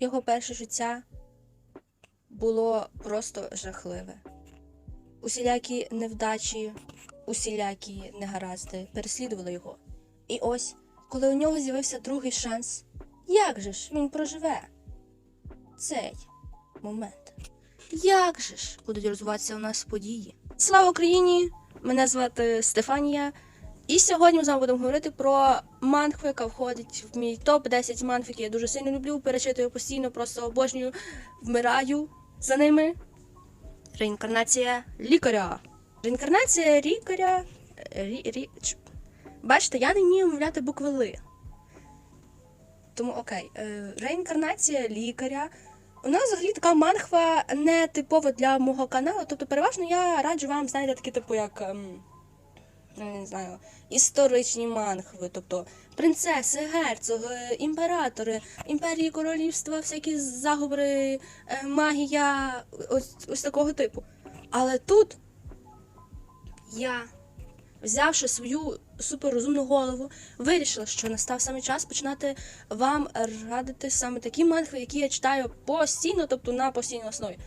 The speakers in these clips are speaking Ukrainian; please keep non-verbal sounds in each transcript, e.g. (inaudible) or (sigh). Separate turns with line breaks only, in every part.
його перше життя було просто жахливе. Усілякі невдачі, усілякі негаразди переслідували його. І ось, коли у нього з'явився другий шанс, як же ж він проживе цей момент? Як же ж будуть розвиватися у нас події? Слава Україні! Мене звати Стефанія. І сьогодні ми з вами будемо говорити про мангу, яка входить в мій топ 10 манг, які я дуже сильно люблю, перечитую постійно, просто обожнюю, вмираю за ними. Реінкарнація лікаря. Реінкарнація лікаря. Рі, рі, Бачите, я не вмію вимовляти букви Ли. Тому окей. Е, реінкарнація лікаря. У нас взагалі така манхва не типова для мого каналу. Тобто, переважно я раджу вам, знаєте, такі, типу, як. Ну, не знаю, історичні мангви, тобто принцеси, герцоги, імператори, імперії королівства, всякі заговори, е, магія, ось, ось такого типу. Але тут я, взявши свою суперрозумну голову, вирішила, що настав саме час починати вам радити саме такі мангви, які я читаю постійно, тобто на постійній основі.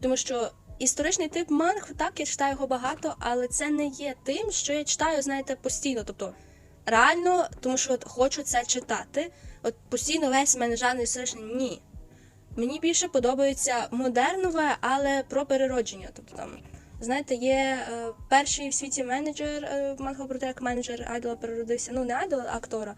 Тому що історичний тип манг, так, я читаю його багато, але це не є тим, що я читаю, знаєте, постійно. Тобто, реально, тому що от хочу це читати. От постійно весь мене жанр історичний ні. Мені більше подобається модернове, але про переродження. Тобто там, знаєте, є е, перший в світі менеджер, е, манга про те, як менеджер айдола переродився. Ну, не айдола, а актора.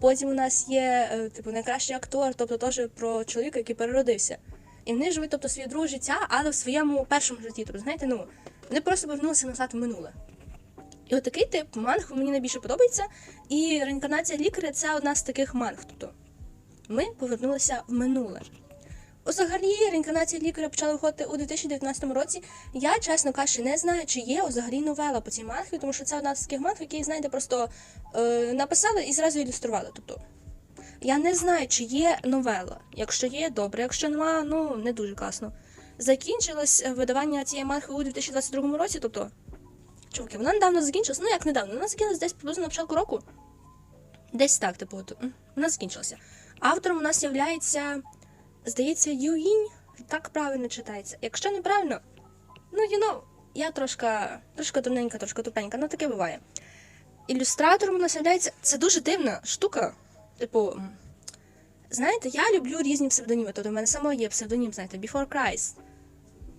Потім у нас є е, типу найкращий актор, тобто теж про чоловіка, який переродився. І вони живуть, тобто, своє друге життя, але в своєму першому житті. Тобто, знаєте, ну, вони просто повернулися назад в минуле. І от такий тип манг мені найбільше подобається. І реінкарнація лікаря це одна з таких манг. Тобто ми повернулися в минуле. Взагалі, реінкарнація лікаря почала виходити у 2019 році. Я, чесно кажучи, не знаю, чи є взагалі новела по цій манхві, тому що це одна з таких манг, які, знаєте, просто е, написали і зразу ілюстрували. Тобто, я не знаю, чи є новела. Якщо є, добре. Якщо нема, ну не дуже класно. Закінчилось е, видавання цієї манхви у 2022 році, тобто. Чуваки, вона недавно закінчилась. Ну як недавно? Вона закінчилась десь приблизно на початку року. Десь так, типу, вона закінчилася. Автором у нас є, здається, Юїнь. Так правильно читається. Якщо неправильно, ну, you know, я трошка, трошка дурненька, трошка тупенька, ну таке буває. Ілюстратором у нас являється. Це дуже дивна штука. Типу, знаєте, я люблю різні псевдоніми. Тобто в мене самого є псевдонім, знаєте, Before Christ.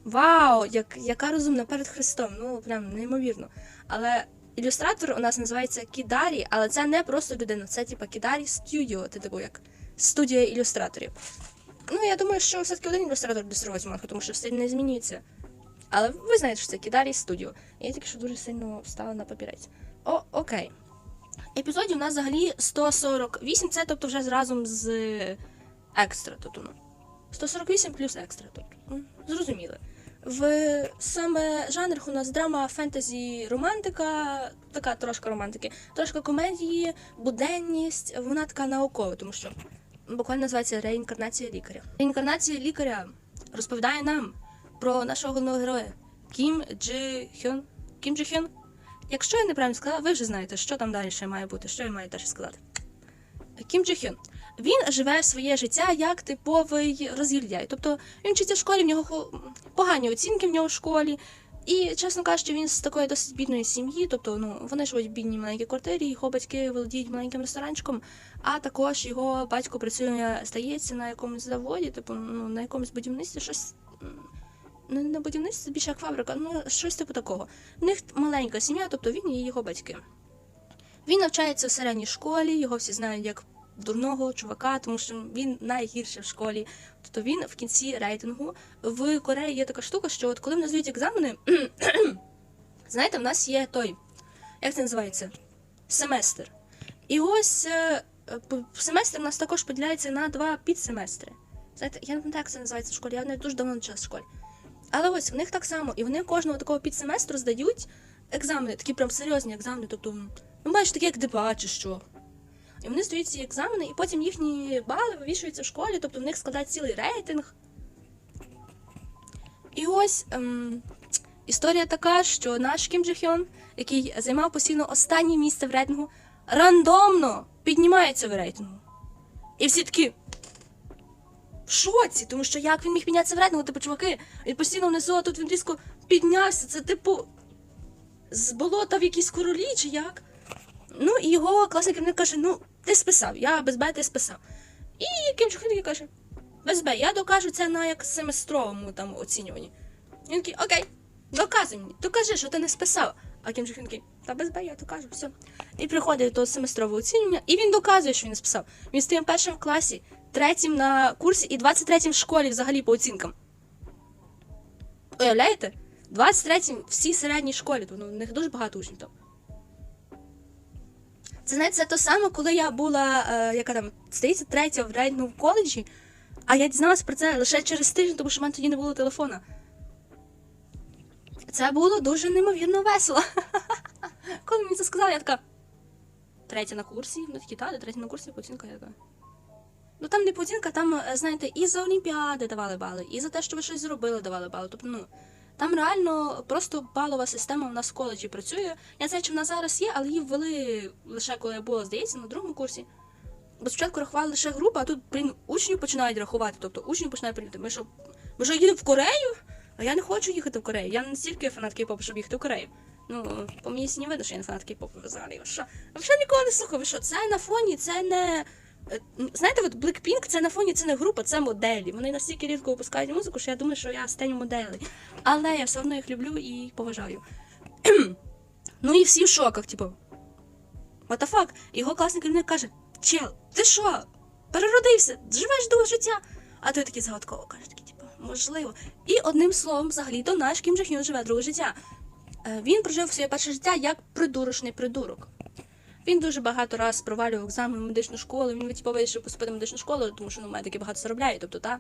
Вау, як, яка розумна перед Христом. Ну, прям неймовірно. Але ілюстратор у нас називається Кідарі, але це не просто людина, це типа Кідарі Студіо, типу як студія ілюстраторів. Ну, я думаю, що все-таки один ілюстратор ілюструє цю тому що стиль не змінюється. Але ви знаєте, що це Кідарі Студіо. Я тільки що дуже сильно встала на папірець. О, окей. Епізодів у нас взагалі 148, це тобто вже разом з екстра. Тобто, ну, 148 плюс екстра. Тобто, ну, зрозуміли. В саме жанрах у нас драма, фентезі, романтика, така трошка романтики, трошка комедії, буденність, вона така наукова, тому що буквально називається реінкарнація лікаря. Реінкарнація лікаря розповідає нам про нашого головного героя Кім Джи Хьон. Кім Джи Хьон. Якщо я неправильно сказала, ви вже знаєте, що там далі має бути, що я маю далі сказати. Кім Джи Хьон. Він живе своє життя як типовий розгільдяй. Тобто він вчиться в школі, в нього погані оцінки в нього в школі. І, чесно кажучи, він з такої досить бідної сім'ї, тобто ну, вони живуть в бідній маленькій квартирі, його батьки володіють маленьким ресторанчиком, а також його батько працює, здається, на якомусь заводі, типу, ну, на якомусь будівництві, щось. Не на будівництві, більше як фабрика, ну щось типу такого. В них маленька сім'я, тобто він і його батьки. Він навчається в середній школі, його всі знають як дурного чувака, тому що він найгірший в школі. Тобто він в кінці рейтингу. В Кореї є така штука, що от коли в нас дають екзамени, (clears throat) знаєте, в нас є той, як це називається? Семестр. І ось е, семестр у нас також поділяється на два підсеместри. Знаєте, я не пам'ятаю, як це називається в школі, я навіть дуже давно навчалася в школі. Але ось в них так само, і вони кожного такого підсеместру здають екзамени, такі прям серйозні екзамени, тобто, ну, бачиш, такі як ДПА чи що. І вони здають ці екзамени, і потім їхні бали вивішуються в школі, тобто в них складають цілий рейтинг. І ось ем, історія така, що наш Кім Джи Хьон, який займав постійно останнє місце в рейтингу, рандомно піднімається в рейтингу. І всі такі. В шоці, тому що як він міг піднятися в рейтингу, типу, чуваки, він постійно внизу, а тут він різко піднявся. Це типу з болота в якісь королі, чи як? Ну, і його класний керівник каже: ну, ти списав, я без Б ти списав. І Кім Чен такий каже: без Б, я докажу це на як семестровому там оцінюванні. Він такий, окей, доказуй мені, докажи, що ти не списав. А Кім Чен такий, та без Б, я докажу, все. І приходить до семестрового оцінювання, і він доказує, що він не списав. Він стоїть першим в класі, третім на курсі і 23-м в школі взагалі по оцінкам. Уявляєте? 23-м всій середній школі, то ну, в них дуже багато учнів там. Це знаєте, це то саме, коли я була, е, яка там, здається, третя в в коледжі, а я дізналася про це лише через тиждень, тому що в мене тоді не було телефона. Це було дуже неймовірно весело. (laughs) Коли мені це сказали, я така. Третя на курсі, ну такі, та, третя на курсі, оцінка, я така. Ну там не по там, е, знаєте, і за олімпіади давали бали, і за те, що ви щось зробили, давали бали. Тобто, ну, там реально просто балова система в нас в коледжі працює. Я знаю, чи вона зараз є, але її ввели лише коли я була, здається, на другому курсі. Бо спочатку рахували лише група, а тут, блін, учнів починають рахувати. Тобто учнів починають прийняти. Ми що, ми що їдемо в Корею? А я не хочу їхати в Корею. Я не стільки фанат кей-попу, щоб їхати в Корею. Ну, по мені не видно, що я не фанат кей-попу взагалі. Що? Взагалі нікого не слухаю. Ви що? Це на фоні, це не. Е, Знаєте, от Blackpink це на фоні, це не група, це моделі. Вони настільки рідко випускають музику, що я думаю, що я стану моделей. Але я все одно їх люблю і поважаю. (clears throat) ну і всі в шоках, типу. What the fuck? Його класний керівник каже: Чел, ти що? Переродився, живеш до життя. А той такий загадково каже, такий, типу, можливо. І одним словом, взагалі, то наш Кім Джа живе друге життя. Е, Він прожив своє перше життя як придурочний придурок. Він дуже багато раз провалював екзамен в медичну школу. Він типу, вирішив поступити в медичну школу, тому що ну, медики багато заробляють. Тобто, та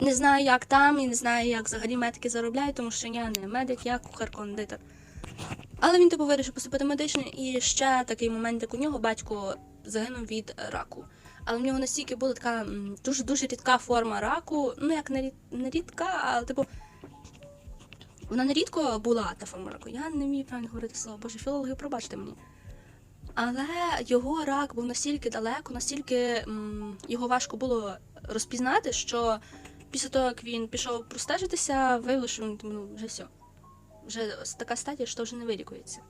не знаю, як там, і не знаю, як взагалі медики заробляють, тому що я не медик, я кухар-кондитер. Але він типу вирішив поступити в медичну, і ще такий момент, як у нього батько загинув від раку. Але в нього настільки була така дуже дуже рідка форма раку. Ну як не, рід, не рідка, а типу. Вона не рідко була та форма. Я не вмію правильно говорити слово, боже, філологи, пробачте мені. Але його рак був настільки далеко, настільки м, його важко було розпізнати, що після того, як він пішов простежитися, виявилося, що він, ну, вже все. Вже така стадія, що вже не вилікується.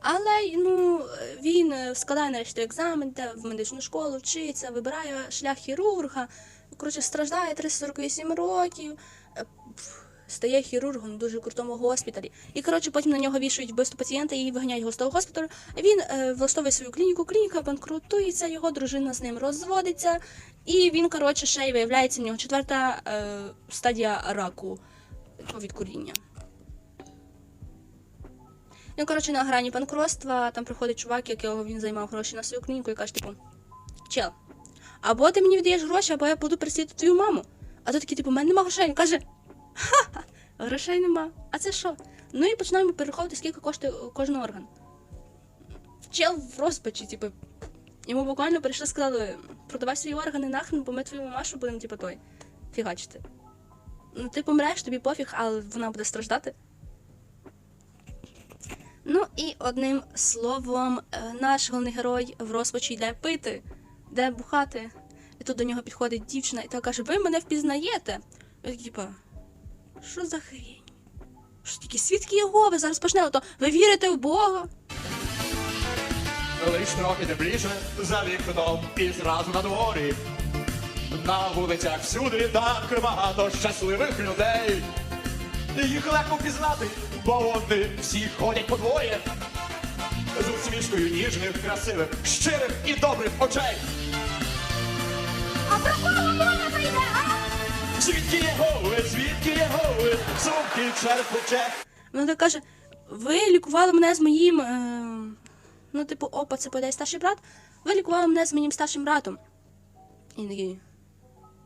Але ну, він е, складає нарешті екзамен, йде в медичну школу, вчиться, вибирає шлях хірурга. Коротше, страждає 348 років, стає хірургом в дуже крутому госпіталі. І коротше, потім на нього вішають вбивство пацієнта і виганяють його з того госпіталю. Він е, влаштовує свою клініку, клініка банкрутується, його дружина з ним розводиться, і він, коротше, ще й виявляється в нього четверта е, стадія раку від куріння. Він, коротше, на грані банкротства, там приходить чувак, якого він займав гроші на свою клініку, і каже, типу, чел, або ти мені віддаєш гроші, або я буду переслідувати твою маму. А той такий, типу, у мене нема грошей. Він каже, ха-ха, грошей нема. А це що? Ну і починаємо перераховувати, скільки коштує кожен орган. Чел в розпачі, типу. Йому буквально прийшли, сказали, продавай свої органи нахрен, бо ми твою мамашу будемо, типу, той, фігачити. Ну, ти помреш, тобі пофіг, але вона буде страждати. Ну і одним словом, е, наш головний герой в розпачі йде пити, йде бухати. І тут до нього підходить дівчина і та каже: Ви мене впізнаєте? Типа, що за хрінь? Що такі свідки Єгови зараз почне, то ви вірите в Бога?
Лиш трохи тепліше за вікном і зразу на дворі. На вулицях всюди так багато щасливих людей. Їх легко впізнати, бо вони всі ходять по двоє. З усмішкою ніжних, красивих, щирих і добрих очей.
А
Вона так каже: ви лікували мене з моїм. Е... Ну, типу, опа, це подай старший брат. Ви лікували мене з моїм старшим братом. І він такий.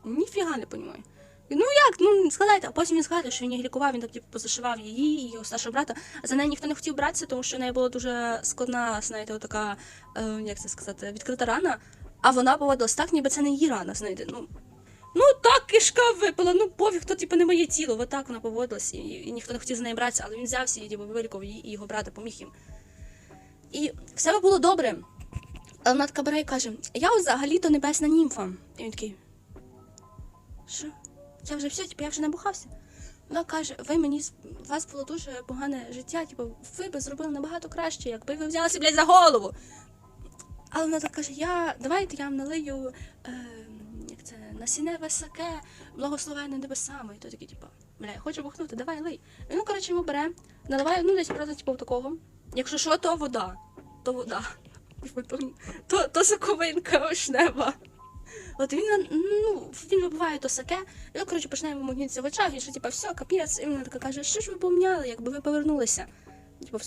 Ніфіга не понімаю. Ну як? Ну згадайте, а потім він згадує, що він їх лікував, він так типу позашивав її і його старшого брата. За нею ніхто не хотів братися, тому що в неї була дуже складна, знаєте, така, е, як це сказати, відкрита рана. А вона поводилась так, ніби це не її рана, знаєте. Ну, ну так, кишка випала, ну пофіг, то типу не моє тіло. Отак вона поводилась, і, і ніхто не хотів за нею братися, але він взявся і типу, вилікував її і його брата поміг їм. І все було добре. Але вона така бере і каже: Я взагалі-то небесна німфа. І він такий. Що? Я вже все, типу, я вже набухався. Вона каже, ви мені з- у вас було дуже погане життя, типу, ви би зробили набагато краще, якби ви взялися, блядь, за голову. Але вона так каже: я давайте я вам налию е, це, насінневе благословенне небесами. І той такий, типу, бля, я хочу бухнути, давай лий. І ну, коротше, йому бере, наливає, ну, десь правда, типу, такого. Якщо що, то вода. То вода. Типу, То, то, то соковинка вишнева. От він, ну, він вибиває то саке, і ну, коротше, починає йому в очах, і що, типу, все, капець. І вона така каже, що ж ви поміняли, якби ви повернулися. Типу,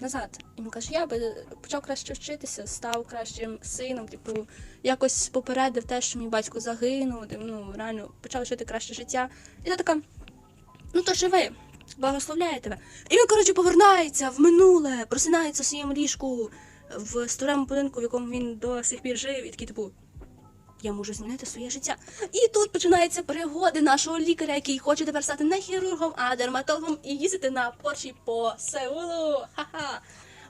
назад. І він каже, я би почав краще вчитися, став кращим сином, типу, якось попередив те, що мій батько загинув, ну, реально почав жити краще життя. І я така, ну то живи, благословляє тебе. І він, коротше, повернається в минуле, просинається в своєму ліжку в старому будинку, в якому він до сих пір жив, і такий, типу, я можу змінити своє життя. І тут починаються пригоди нашого лікаря, який хоче тепер стати не хірургом, а дерматологом і їздити на Порші по Сеулу. Ха-ха.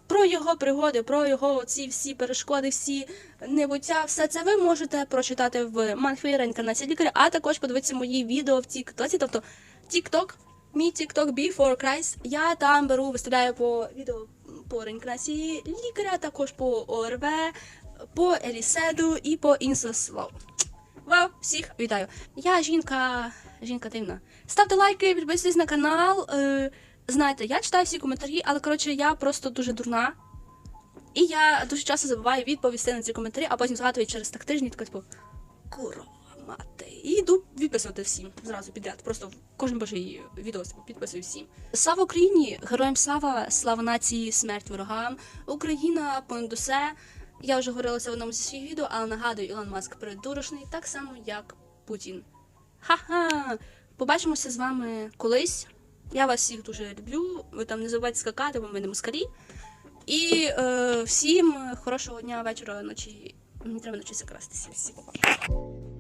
Про його пригоди, про його ці всі перешкоди, всі небуття, все це ви можете прочитати в манхві реінкарнації лікаря, а також подивитися мої відео в Тіктоці, тобто Тікток, мій Тікток Before Christ. Я там беру, виставляю по відео по реінкарнації лікаря, також по ОРВ, по Еліседу і по Інсослоу. Вау, всіх вітаю. Я жінка, жінка дивна. Ставте лайки, підписуйтесь на канал. Е, знаєте, я читаю всі коментарі, але коротше, я просто дуже дурна. І я дуже часто забуваю відповісти на ці коментарі, а потім згадую через так тижні, така типу, курва мати. І йду відписувати всім зразу підряд. Просто в кожен божий відео підписую всім. Слава Україні! Героям слава, слава нації, смерть ворогам. Україна понад усе. Я вже говорила це в одному зі своїх відео, але нагадую, Ілон Маск придурочний, так само, як Путін. Ха-ха! Побачимося з вами колись. Я вас всіх дуже люблю. Ви там не забувайте скакати, бо ми не москалі. І е, всім хорошого дня, вечора, ночі. Мені треба навчитися крастися. Всі па-па.